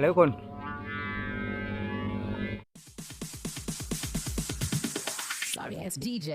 แล้วทุกคน Sorry ass DJ.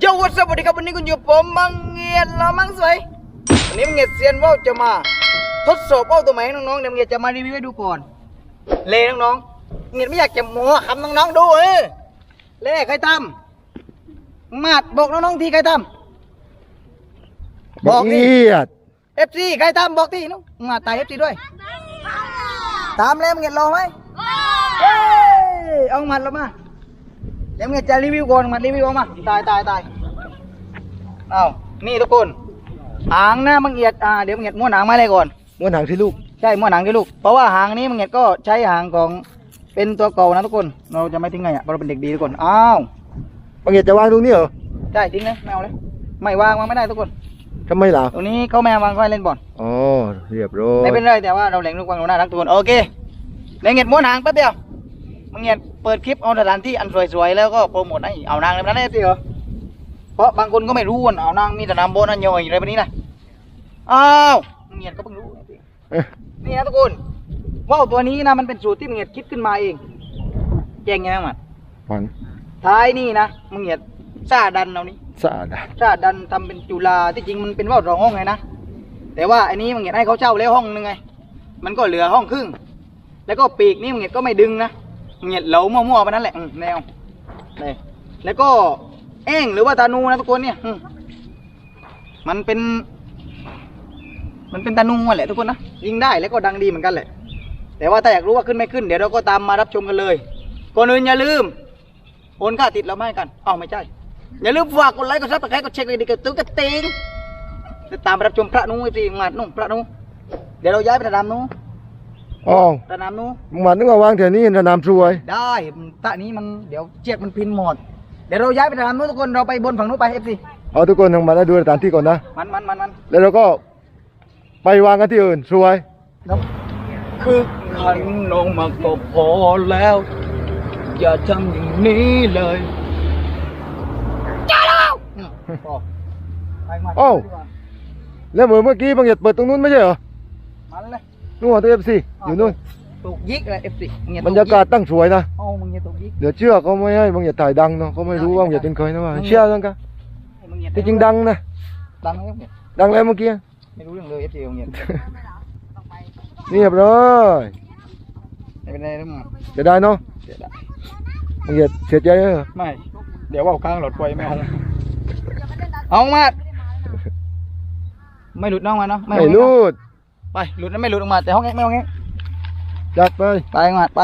โยวัสวัสดีครับวันนี้คุณอยู่กับผมมังเงียนละมังสวยวันนี้มังเงียนเซียนว่าวจะมา ทดสอบว่าวตัวใหม่ให้น้องๆเดี๋ยวมังเงียนจะมารีวิวให้ดูก่อน เล่น้องๆมังเงียนไม่อยากจะโม้คำน้องๆดูเออเล่ใครทำมาดบอกน้องๆทีใครทำบอกดิเอียดเอฟซีใครทำบอกทีน้องมาตายเอฟซีด้วยตามแล้วมังเงียนรอไหมเอ้ยเอามัดเรามาเดี๋ยวมึงจะรีวิวก่อนมารีวิวออกมาตายตายตายเอานี่ทุกคนหางหน้ามังเอียดอ่าเดี๋ยวมังเอียดม้วนหางมาเลยก่อน ม้วนหางที่ลูก ใช่ม้วนหางที่ลูก เพราะว่าหางนี้มังเอียดก็ใช้หางของเป็นตัวเก่านะทุกคน เราจะไม่ทิ้งไงอะเพราะเราเป็นเด็กดีทุกคน อ้าวบางเอียดจะวางตรงนี้เหรอ ใช่ทิ้งเลยไม่เอาเลย ไม่วางวางไม่ได้ทุกคนทำไมล่ะ ตรงนี้เขาไม่ให้วางก็ให้เล่นบอลอ๋อ เรียบร้อย ไม่เป็นไรแต่ว่าเราแหล่งลูกวางเราน่ารักทุกคน โอเคเดี๋ยวเงียดม้วนหางแป๊บเดียวมังเงียดเปิดคลิปเอาสถานที่อันสวยๆแล้วก็โปรโมทให้เอานางเลยนะได้สิเหรอเพราะบางคนก็ไม่รู้ว่าเอาวนางมีสนามโบนันย่อยอะไรแบบนี้นะอ้าวมึงเงียดก็เพิ่งรู้ นะสิเอ๊ะนี่นะทุกคนว่าวตัวนี้นะมันเป็นสูตรที่มึงเงียดคิดขึ้นมาเองแจ้งยังไงมันฝันท้ายนี่นะมึงเงียดซาดันเอานี้สะอาดอะซาดันทำเป็นจุฬาที่จริงมันเป็นว่าวสองห้องไงนะแต่ว่าอันนี้มึงเงียดให้เขาเช่าแล้วห้องนึงไง มันก็เหลือห้องครึ่ง แล้วก็ปีกนี่มึงเงียดก็ไม่ดึงนะมึงเงียดเหลามั่วๆไปนั่นแหละอืมแนวนี่แล้วก็เอ้งหรือว่าตานูนะทุกคนเนี่ยอืมมันเป็น มันเป็นตานูอะแหละทุกคนนะ ยิงได้แล้วก็ดังดีเหมือนกันแหละ แต่ว่าถ้าอยากรู้ว่าขึ้นไม่ขึ้นเดี๋ยวเราก็ตามมารับชมกันเลยก่อนอื่นอย่าลืมโอนค่าติดเราไม่ให้กันอ้าวไม่ใช่อย่าลืมฝากกดไลค์กดซับสไครต์กดเช็คเลยดีกับตุ๊กตาติงจะตามไปรับชมพระนุ้งไอ้สิงานนุ่งพระนุ้งเดี๋ยวเราย้ายไปสนามนู้นอ๋อสนามนู้นมึงหมันนึกว่าวางแถวนี้สนามสวย ได้ตะนี้มันเดี๋ยวเชือกมันพินหมด เดี๋ยวเราย้ายไปสนามนู้นทุกคนเราไปบนฝั่งนู้นไปเอฟซีเอาทุกคนทางมาแล้วดูสถานที่ก่อนนะ มันมันมันมันแล้วเราก็ ไปวางกันที่อื่นสวย คือขันลงมาก็พอแล้ว อย่าทำอย่างนี้เลยจ้าแล้วไปมาอ้าวแล้วเหมือนเมื่อกี้บางเอียดเปิดตรงนู้นไม่ใช่เหรอมันเลย นู่นตัวเอฟซีอยู่นู่น ถูกยิกเลยเอฟซีบรรยากาศตั้งสวยนะโอ้มึงอย่าถูกยิก เดี๋ยวเชื่อเขาไม่ให้บางเอียดถ่ายดังเนาะเขาไม่รู้ว่าบางเอียดเป็นใครนะว่าอืมเชื่อแล้วกันมึงอย่าที่จริงดังนะ ดังเลยเนี่ยดังแล้วเมื่อกี้ ไม่รู้เรื่องเลยเอฟซีมึงอย่าเรียบร้อยไม่เป็นไรแล้วมึงจะได้เนาะเสียดายบางเอียดเสียใจเหรอไม่ เดี๋ยวว่าข้างหลอดไฟไม่เอาเอามาไม่หลุดน้องมาเนาะไม่เอารูดไปหลุดนะไม่หลุดออกมาแต่ห้องแง่ไม่ห้องแง่จัดไปไปมาไป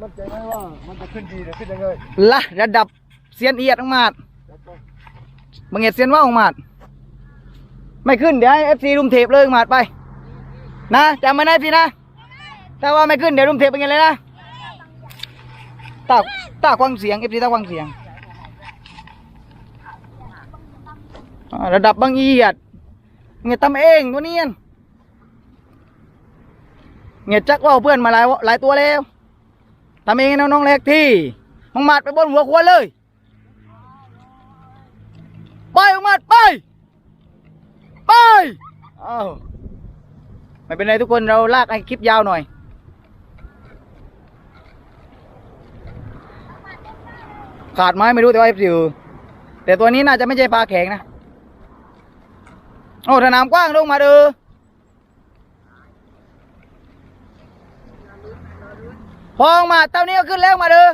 มั่นใจไหมว่ามันจะขึ้นดีหรือขึ้นยังไงละระดับเซียนเอียดออกมาดบางเอียดเซียนว่าออกมาด ไม่ขึ้นเดี๋ยวให้เอฟซีรุมเทปเลยออกมาดไป นะจำมาได้สินะถ้าว่าไม่ขึ้นเดี๋ยวรุมเทปเป็นไงเลยนะตาตาควังเสียงเอฟซีตาควังเสียงระดับบางเอียดเงียทำเองตัวเนี้ยเงียจักว่าเพื่อนมาหลายหลายตัวแล้วทำเองให้น้องๆเล็กที่มังมาดไปบนหัวควรเลย ไปมังมาดไป ไปอ้าวไม่เป็นไรทุกคนเราลากให้คลิปยาวหน่อยขาดไม้ไม่รู้แต่ว่าอฟซีแต่ตัวนี้น่าจะไม่ใช่ปลาแข็งนะโอ้สนามกว้างลงมาเด้อพองมาเต้านี้ก็ขึ้นแล้วมาเด้อ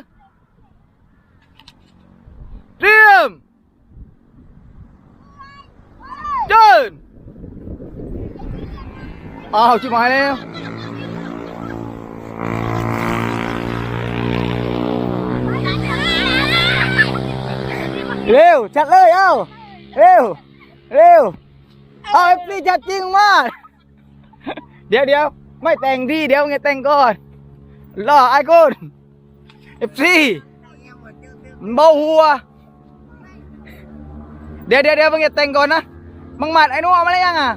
เตรียมเดิน อ้าวชิบหายแล้วเร็วจัดเลยเอ้าเร็วเร็วเอาเอฟซีจัดจริงมากเดี๋ยวเดี๋ยวไม่แต่งที่เดี๋ยวไงแต่งก่อนรอไอ้กุนเอฟซีมันเบาหัวเดี๋ยวเดี๋ยวเดี๋ยวมึงจะแต่งก่อนนะมึงหมัดไอ้นู้นเอามาแล้วยังอะ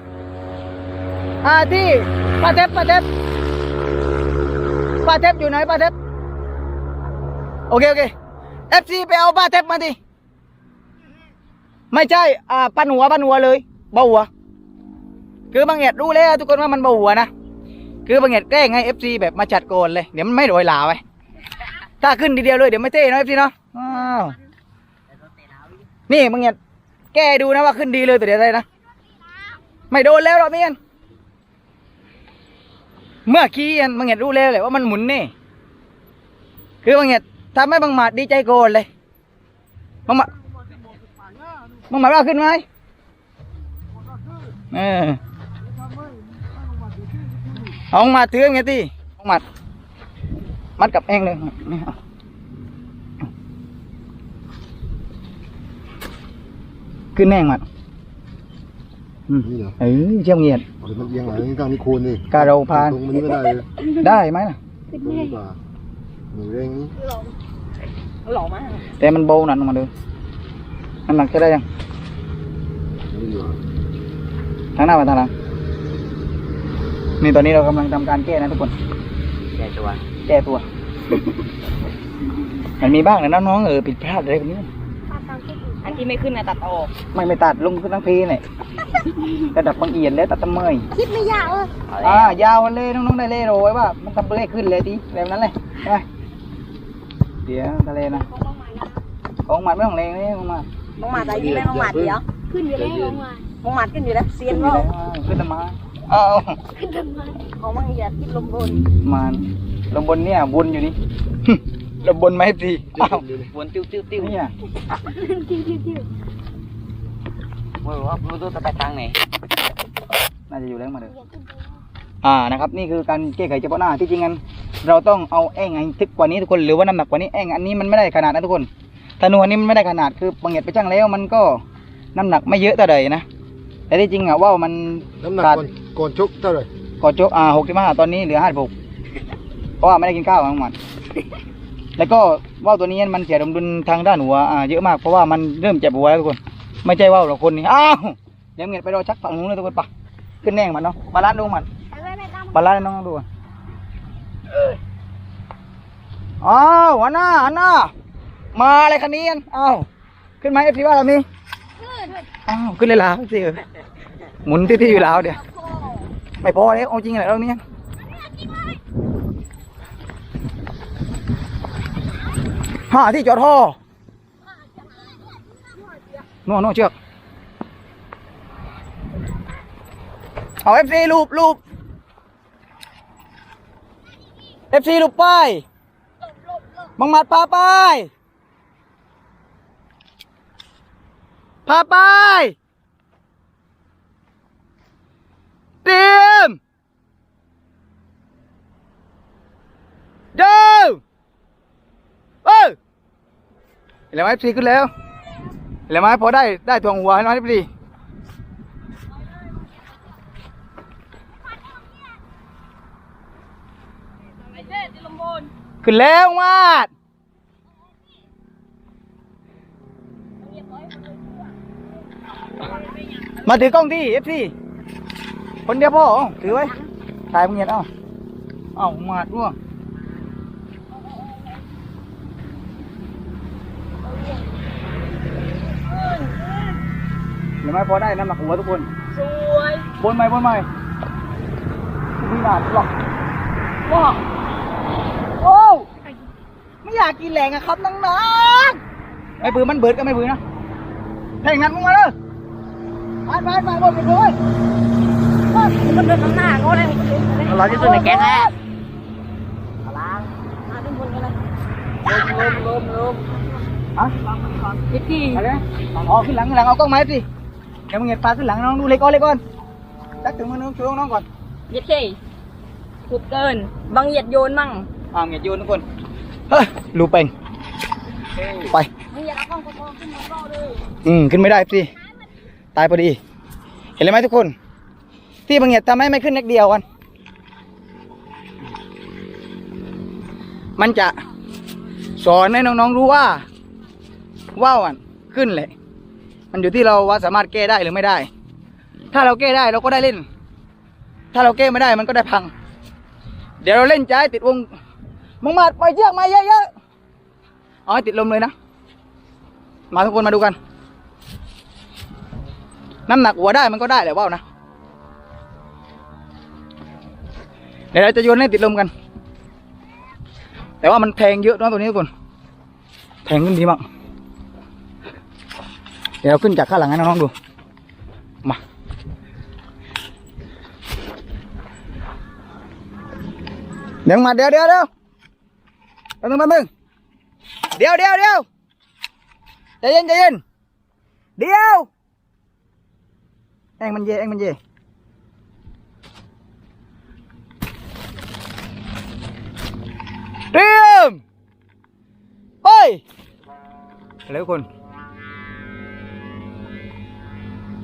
อ่าที่ปาเทปปาเทปปาเทปอยู่ไหนปาเทปโอเคโอเคเอฟซีไปเอาปาเทปมาดิไม่ใช่อ่าปันหัวปันหัวเลยเบาหัว คือบางเหตุรู้แล้วทุกคนว่ามันเบาหัวนะคือบางเหตุแกล้งให้เอฟซีแบบมาจัดโกนเลยเดี๋ยวมันไม่โดยหลาไปถ้าขึ้นทีเดียวเลยเดี๋ยวไม่เท่นะเอฟซีเนาะอ้าวนี่บางเหตุแก้ดูนะว่าขึ้นดีเลยแต่เดี๋ยวอะไรนะไม่โดนแล้วหรอกเมียน เมื่อกี้อันบางเหตุรู้แล้วแหละว่ามันหมุนนี่ คือบางเหตุทำให้บางหมัดดีใจโกนเลยบางหมัดบางหมัดว่าขึ้นไหมเออเอามาถือไงที่หมัด มัดกับเองเลยขึ้นแน่งหมัด อืมนี่เหรอเออเชี่ยวเงียดเดี๋ยวมันเอียงหลังนี่กลางนี่โคนนี่กาเราพานตรงมันนี่ไม่ได้เลยได้ไหมล่ะ ตรงนี้ป่าหนูเร่งนี่แต่มันเบาหนักลงมาดูน้ำหนักจะได้ยังนี่ดีกว่าทางหน้ามาทางหลังนี่ตอนนี้เรากำลังทำการแก้นะทุกคน แก้ตัวแก้ตัว มันมีบ้างนะน้องๆเออผิดพลาดอะไรแบบนี้ อันที่ไม่ขึ้นนะตัดออก ไม่ไม่ตัดลงขึ้นทั้งทีเนี่ยระดับบางเอียดแล้วตัดตะเมยคิดไม่ยากเอออ่ายาวมันเลยน้องๆได้เล่โรยว่ามันทำเลขขึ้นเลยทีแบบนั้นเลยใช่ไหมเดี๋ยวทะเลนะของหมัดไม่ของเลงนี่ของหมัดมองหมาใจดีไหมมองหมาเดียวขึ้นอยู่แล้วลงมามองหมาขึ้นอยู่แล้วเซียนขึ้นว่าขึ้นตะมาเอาขึ้นทำไมของมังอย่าคิดลมบนมันลงบนเนี่ยวนอยู่นี่ ลงบนไหมสิอ้าววนติ้วติ้วติ้วเนี่ยติ้วติ้วติ้วว่าว่าบลูทูธจะไปทางไหนน่าจะอยู่แล้วมาเด้ออ่านะครับ นี่คือการแก้ไขเฉพาะหน้าที่จริงกันเราต้องเอาแอ่งไอ้ทึกกว่านี้ทุกคนหรือว่าน้ำหนักกว่านี้แอ่งอันนี้มันไม่ได้ขนาดนะทุกคนธนูอันนี้มันไม่ได้ขนาดคือบางเหตุไปช่างแล้ว มันก็น้ำหนักไม่เยอะแต่ใดนะแต่ที่จริงอะว่าวมันน้ำหนักขาดก่อนก่อนชกเท่าไหร่ก่อนโจกอ่าหกสิบห้าตอนนี้เหลือห้าสิบหกเพราะว่าไม่ได้กินข้าวทั้งวัน แล้วก็ว่าวตัวนี้มันเสียสมดุลทางด้านหัวอ่าเยอะมากเพราะว่ามันเริ่มเจ็บหัวแล้วทุกคน ไม่ใช่ว่าวหรอกคนนี้อ้าวเดี๋ยวเงียไปรอชักฝั่งนู้นเลยทุกคนปะขึ้นแน่งมันเนาะบาลานซ์ดูมันไปไปไปตามบาลานซ์ให้น้องดูก่อนอ้าวหัวหน้าหัวหน้ามาอะไรคันนี้กันอ้าวขึ้นไหมเอฟซีว่าเรามีขึ้นอ้าวขึ้นเลยลาวสิหมุนที่ๆอยู่ลาวเดี๋ยวไม่พอแล้วเอาจริงเหรอเรื่องนี้ หาที่จอดท่อนู่นนู่นเชือก เอาเอฟซีลูบลูบเอฟซีลูบไปบังหมัดพาไปพาไปเตรียมเดิมเออ เห็นไหมพีขึ้นแล้วเห็นไหมพอได้ได้ทวงหัวให้น้อยนิดดีขึ้นแล้วมาดมาถือกล้องที่เอฟซีคนเดียวพ่อถือไว้ถ่ายมึงเห็นเอาเอามาดร่วง เดี๋ยวไม่พอได้น้ำหนักหัวทุกคน สวยบนไหมบนไหมไม่นานหรอกว้าวโอ้วไม่อยากกินแรงอะครับน้องๆไม่ปืนมันเบิดก็ไม่ปืนนะแทงนั้นมึงมาเลยไปไปไปบนไปเลยมันเดินข้างหน้าก็เลยเราจะตัวในแก๊งแล้วล้างมาทุกคนกันเลยลมลมลมอะพี่ที่อะไรนะอ๋อขึ้นหลังขึ้นหลังเอากล้องไม้สิ เดี๋ยวมึงเห็นปลาขึ้นหลังน้องดูเล็กก่อนเล็กก่อนจักถึงมือน้องช่วยน้องก่อนเย็ดเท่ขุดเกิน บางเหยียดโยนมั่งอ่าเหงียดโยนทุกคน เฮ้ยรูเป่งไปมึงอย่าเอากล้องกล้องขึ้นมาเฝ้าเลยอืมขึ้นไม่ได้สิตายพอดี เห็นเลยไหมทุกคน ที่บางเหยียดทำให้ไม่ขึ้นนักเดียวกันมันจะสอนให้น้องๆรู้ว่าว่าวอะขึ้นเลย มันอยู่ที่เราว่าสามารถแก้ได้หรือไม่ได้ ถ้าเราแก้ได้เราก็ได้เล่น ถ้าเราแก้ไม่ได้มันก็ได้พัง เดี๋ยวเราเล่นใจติดวงมึงมาปล่อยเชือกมาเยอะๆเอาให้ติดลมเลยนะ มาทุกคนมาดูกัน น้ำหนักหัวได้มันก็ได้แหละว่าวนะ เดี๋ยวเราจะโยนให้ติดลมกัน แต่ว่ามันแทงเยอะนะตัวนี้ทุกคน แทงขึ้นดีมาก เดี๋ยวขึ้นจากข้างหลังให้น้องๆดู มา เดี๋ยวมาเดี๋ยวเดี๋ยวเดี๋ยวแป๊บนึงแป๊บนึงเดี๋ยวเดี๋ยวเดี๋ยวใจเย็นใจเย็นเดี๋ยวเองมันเย่เองมันเย่เตรียมไปแล้วคน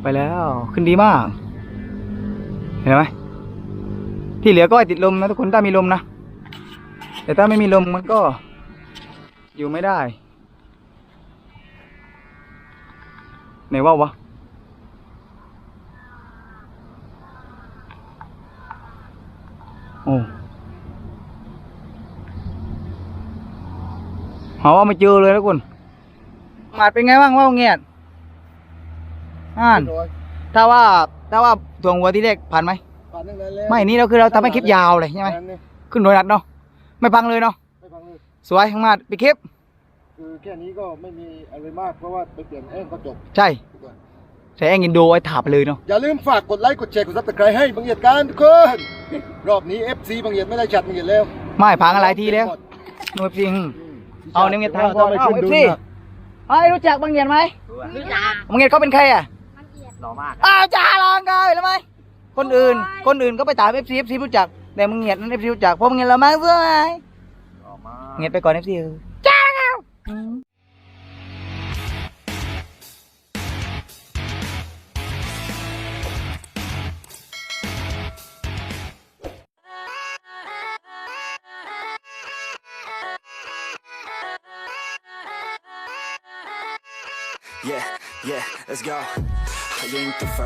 ไปแล้วขึ้นดีมาก เห็นไหมที่เหลือก็ติดลมนะทุกคนถ้ามีลมนะแต่ถ้าไม่มีลมมันก็อยู่ไม่ได้ไหนว่าวะโอ้หาว่าไม่เจอเลยทุกคนหมาดเป็นไงบ้างว่าเงียด อ่านร้อยถ้าว่าถ้าว่าถ่วงหัวที่แรกผ่านไหมผ่านตั้งนานแล้วไม่นี่เราคือเราทำให้คลิปยาวเลยใช่ไหมนั่นนี่ขึ้นโดยนัดเนาะไม่พังเลยเนาะไม่ฟังเลยสวยข้างมาดไปดคลิปคือแค่นี้ก็ไม่มีอะไรมากเพราะว่าไปเปลี่ยนเองก็จบใช่ใช้แองอินโดไว้ถาไปเลยเนาะอย่าลืมฝากกดไลค์กดแชร์กดซับสไครต์ให้บางเหยียดกันทุกคนรอบนี้ FC บางเหยียดไม่ได้ชัดบางเหยียดแล้วไม่พังอะไรทีแล้วหน่วยจริงเอาเนี่ยเนี่ยทางก่อนถ้เอาไม่ขึ้น FC ดุลน่ะไอ้ยรู้จักบางเงียนไหมรู้จักบางเงียนเขาเป็นใครอะมันเอียดห ล่อมากอ้าวจ้าลองกันแล้วไหมคนอื่น คนอื่นก็ไปถาม FC FC รู้จัก แต่มึงเงียนนั้น FC รู้จักเพราะมึงเงียนเรามากเพื่อไงหล่อมากเงียนไปก่อน FC เออจ้าแล้วอืม Yeah, yeah, let's go. You ain't the first.